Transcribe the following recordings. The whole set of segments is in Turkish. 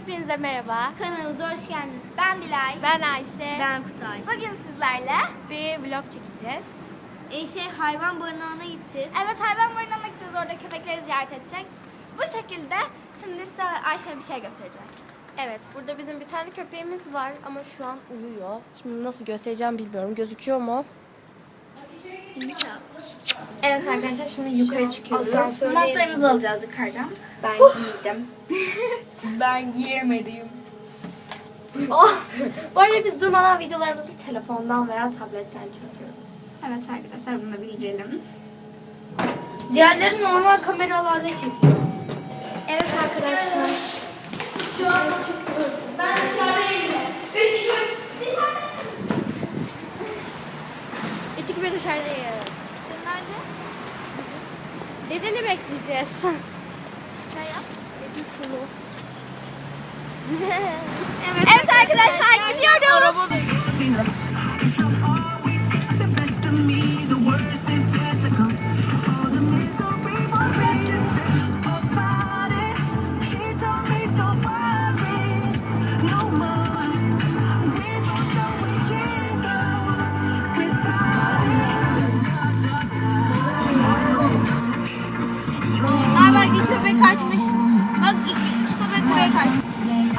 Hepinize merhaba. Kanalımıza hoş geldiniz. Ben Dilay. Ben Ayşe. Ben Kutay. Bugün sizlerle Bir vlog çekeceğiz. E şey hayvan barınağına gideceğiz. evet hayvan barınağına gideceğiz. Orada köpekleri ziyaret edeceğiz. Bu şekilde şimdi size Ayşe bir şey gösterecek. Evet, burada bizim bir tane köpeğimiz var ama şu an uyuyor. Şimdi nasıl göstereceğim bilmiyorum. Gözüküyor mu? Evet arkadaşlar şimdi yukarı çıkıyoruz. Montlarımızı alacağız yukarıdan. Ben giydim. Ben giyemedim. Oh! Bu arada biz durmadan videolarımızı telefondan veya tabletten çekiyoruz. Evet arkadaşlar bunu da bildirelim. Diğerleri normal kameralarda çekiyor. Evet arkadaşlar. Ben dışarıdayım. 3, 2, 1, Üç iki bir dışarıdayız. Nerede? Dedeni bekleyeceğiz. Şey yap. Dedi şunu. Evet, arkadaşlar gidiyoruz. Aa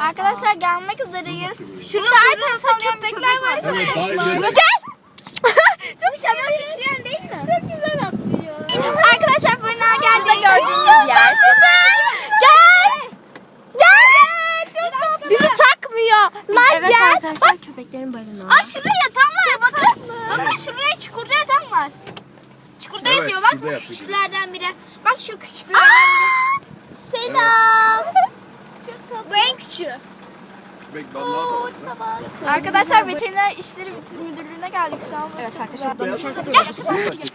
Arkadaşlar gelmek üzereyiz. Şurada her tarafta köpekler var. İleri. Güzel. Çok güzel. değil mi? Çok güzel atlıyor. Arkadaşlar barınağa geldi gördüğünüz yer. Gel. Gel. Çok tatlı. Bizi takmıyor. Lan Evet gel. arkadaşlar, Bak köpeklerin barınağı. Aa şuraya yatan var bakın. Bakın şuraya çukurda yatan var. Çukurda Evet, yatıyor bak. yatıyor. Küçüklerden biri. Bak şu küçüklerden biri. Selam. Bu en küçüğü. Arkadaşlar veteriner işleri müdürlüğüne geldik şu an. Evet arkadaşlar.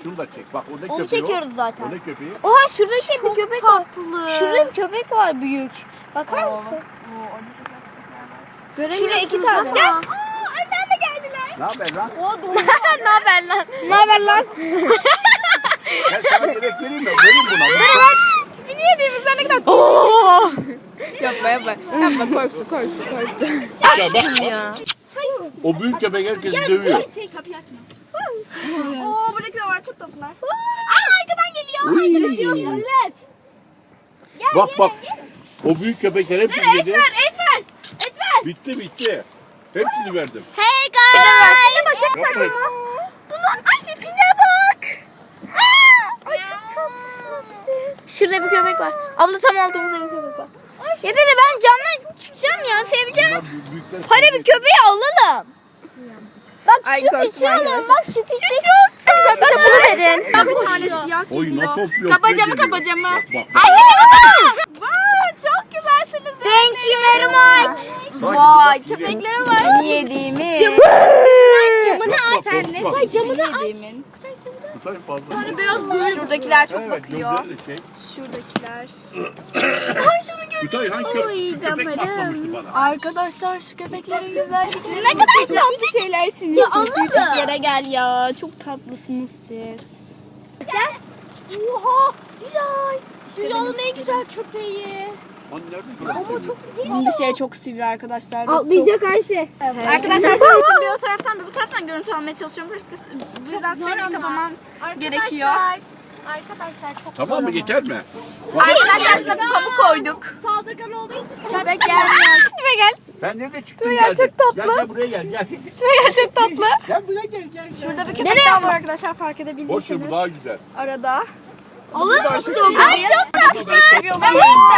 Şunu da çek. Bak oradaki Onu köpeği o. çekiyoruz zaten. Oradaki köpeği. Oha şuradaki bir köpek var. Tatlı. Şurada bir köpek var büyük. Bakar mısın? Şuraya iki tane. Gel. Aa, önden de geldiler. Ne haber lan? ne haber lan? Ne haber lan? Gel sana yemek vereyim mi? Vereyim buna. Tipi niye değil bizden ne kadar Oo. Yapma yapma. Yapma korktu korktu korktu. Ya bak. ya. O büyük köpek herkesi dövüyor. Şey kapıyı açma. Oo buradaki de var çok tatlılar. Aa arkadan geliyor. Uy. Arkadaşım. Evet. Gel Bak gel, bak. gel. O büyük köpekler Et yedi. ver et ver. Et ver. Bitti bitti. Hepsini verdim. Hey guys. Yapmayın. Bunun ay tipine bak. Aa, ay çok tatlısınız siz. Şurada bir köpek var. Abla tam altımızda bir köpek. Ya dede ben camdan çıkacağım ya seveceğim. Hadi bir köpeği alalım. Bak Ay, şu küçüğü alalım. Bak şu küçük. Bize, bize bunu verin. Ben bir tane siyah Oy nasıl hopluyor. Kapa camı kapa camı. Bak bak. Ay Vay çok güzelsiniz. Thank you very much. Vay bak, köpeklere var. Yediğimi. Camını aç anne. bak. Ay camını aç. Yediğimin. Kutay fazla. Beyaz böyle. Şuradakiler çok Evet, bakıyor. şey. Şuradakiler. Kutay hangi kö- şu köpek bakmamıştı bana. Arkadaşlar şu köpeklerin güzellikleri. Ne kadar tatlı şeylersiniz. Ya anladım. yere gel ya. Çok tatlısınız siz. Gel. Oha. Dilay. Dünyanın en güzel köpeği. Nerede? Ama çok Bunun dişleri çok sivri arkadaşlar. Atlayacak Ayşe. Arkadaşlar sadece bir o taraftan bir bu taraftan görüntü almaya çalışıyorum. Bu yüzden sürekli kapamam gerekiyor. Arkadaşlar çok Tamam mı yeter mi? Arkadaşlar şuna bir pamuk koyduk. Saldırgan olduğu için Köpek gelmiyor. Köpek gel. Sen nerede çıktın Gel, geldin? çok tatlı. Gel gel buraya gel gel. Köpek gel çok tatlı. Gel buraya gel gel. gel. Şurada bir köpek daha var arkadaşlar fark Boş ver bu edebildiyseniz. daha güzel. Arada. Alır mısın Ay çok tatlı.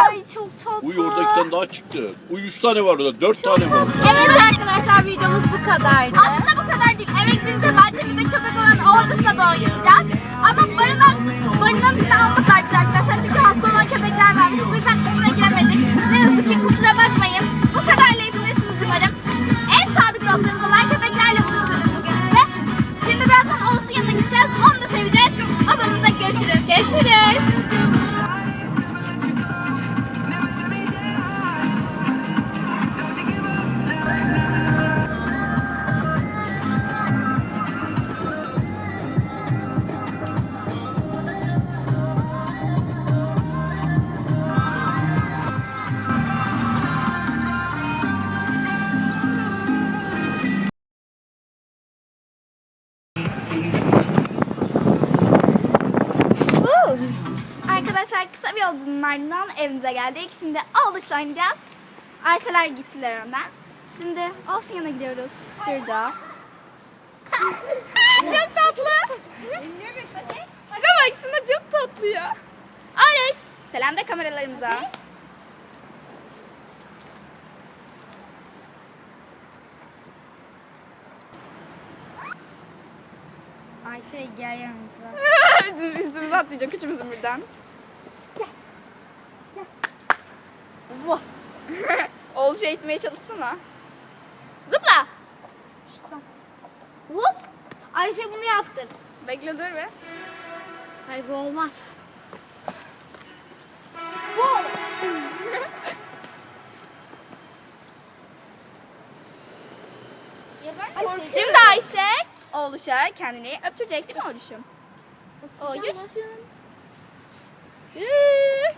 Ay çok tatlı. Uy orada iki tane daha çıktı. Uy üç tane var orada. Dört tane var. Evet arkadaşlar videomuz bu kadardı. Aslında bu kadar değil. Eve gidince bahçemizde köpek olan oğul dışına da oynayacağız. Ama barınak, barınağın içine almadılar videonun ardından evimize geldik. Şimdi Oğluş'la oynayacağız. Ayşeler gittiler önden. Şimdi yanına gidiyoruz. Şurada. çok tatlı. Şuna bak şuna çok tatlı ya. Oğluş. Selam da kameralarımıza. Ayşe gel yanımıza. Bizim üstümüze atlayacak üçümüzün birden. Vah. Oğluşu eğitmeye çalışsana. Zıpla. Hop. Ayşe bunu yaptır. Bekle dur be. Hayır bu olmaz. Şimdi Ayşe oğluşa kendini öptürecek değil mi oğluşum? Oğluşum.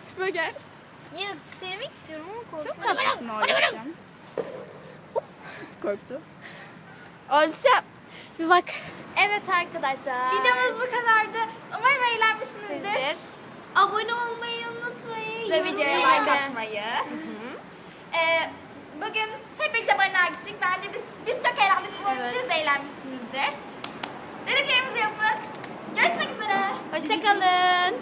Tipe gel. Ya sevmek istiyorum ama Çok korkuyorum. tatlısın oğluşum. Korktu. Oğluşum. Bir bak. Evet arkadaşlar. Videomuz bu kadardı. Umarım eğlenmişsinizdir. Abone olmayı unutmayın. Ve videoya like atmayı. Ee, bugün hep birlikte barınağa gittik. Bence biz biz çok eğlendik. Umarım Evet. siz de eğlenmişsinizdir. Dediklerimizi yapın. Görüşmek üzere. Hoşçakalın.